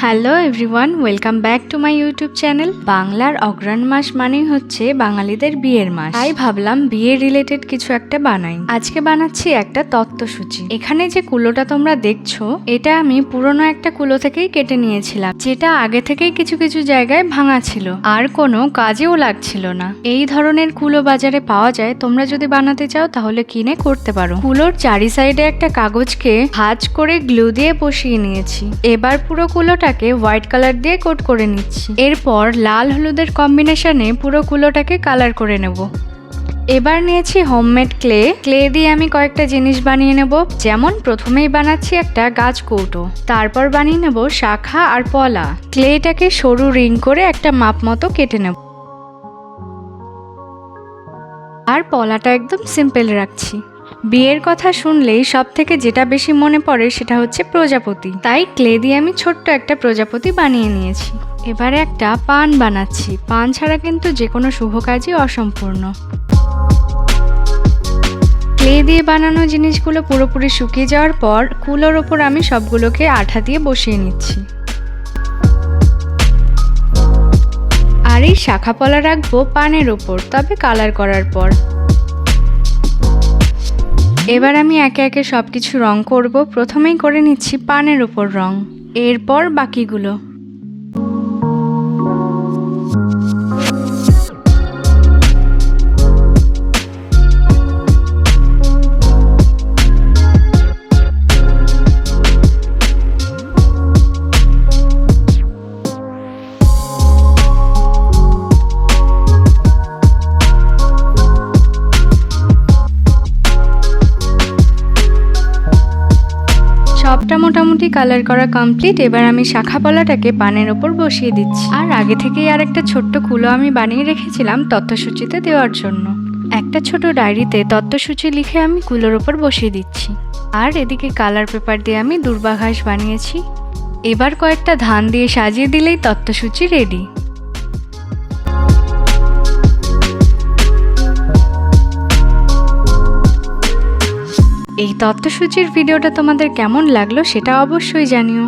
Hello everyone welcome back to my YouTube channel বাংলার অগ্রাণ মাস মানেই হচ্ছে বাঙালিদের বিয়ের মাস। তাই ভাবলাম বিয়ে রিলেটেড কিছু একটা বানাই। আজকে বানাচ্ছি একটা তত্ত্বসূচি। এখানে যে কুলোটা তোমরা দেখছ, এটা আমি পুরনো একটা কুলো থেকেই কেটে নিয়েছিলাম, যেটা আগে থেকেই কিছু কিছু জায়গায় ভাঙা ছিল। আর কোনো কাজেও লাগছিল না। এই ধরনের কুলো বাজারে পাওয়া যায়, তোমরা যদি বানাতে চাও তাহলে কিনে করতে পারো। কুলোর চারি সাইডে একটা কাগজকে ভাঁজ করে গ্লু দিয়ে বসিয়ে নিয়েছি। এবার পুরো কুলোটাকে হোয়াইট কালার দিয়ে কোট করে নিচ্ছি। এরপর লাল হলুদের কম্বিনেশনে পুরো কুলোটাকে কালার করে নেব। এবার নিয়েছি হোমমেড ক্লে। ক্লে দিয়ে আমি কয়েকটা জিনিস বানিয়ে নেব। যেমন প্রথমেই বানাচ্ছি একটা গাছ কৌটো। তারপর বানিয়ে নেব শাখা আর পলা। ক্লেটাকে সরু রিং করে একটা মাপ মতো কেটে নেব। আর পলাটা একদম সিম্পল রাখছি। বিয়ের কথা শুনলেই সব থেকে যেটা বেশি মনে পড়ে সেটা হচ্ছে প্রজাপতি। তাই ক্লে দিয়ে আমি ছোট্ট একটা প্রজাপতি বানিয়ে নিয়েছি। এবারে একটা পান বানাচ্ছি। পান ছাড়া কিন্তু যে কোনো শুভ কাজই অসম্পূর্ণ। ক্লে দিয়ে বানানো জিনিসগুলো পুরোপুরি শুকিয়ে যাওয়ার পর কুলোর ওপর আমি সবগুলোকে আঠা দিয়ে বসিয়ে নিচ্ছি। আর এই শাখা পলা রাখব পানের ওপর, তবে কালার করার পর। এবার আমি একে একে সব কিছু রং করব। প্রথমেই করে নিচ্ছি পানের উপর রং। এরপর বাকিগুলো। সবটা মোটামুটি কালার করা কমপ্লিট এবার আমি শাখা পলাটাকে পানের ওপর বসিয়ে দিচ্ছি। আর আগে থেকেই আর একটা ছোট্ট কুলো আমি বানিয়ে রেখেছিলাম তথ্যসূচিতে দেওয়ার জন্য। একটা ছোট ডায়েরিতে তথ্যসূচি লিখে আমি কুলোর ওপর বসিয়ে দিচ্ছি। আর এদিকে কালার পেপার দিয়ে আমি দুর্বাঘাস বানিয়েছি। এবার কয়েকটা ধান দিয়ে সাজিয়ে দিলেই তথ্যসূচি রেডি এই তথ্যসূচির ভিডিওটা তোমাদের কেমন লাগল সেটা অবশ্যই জানিও।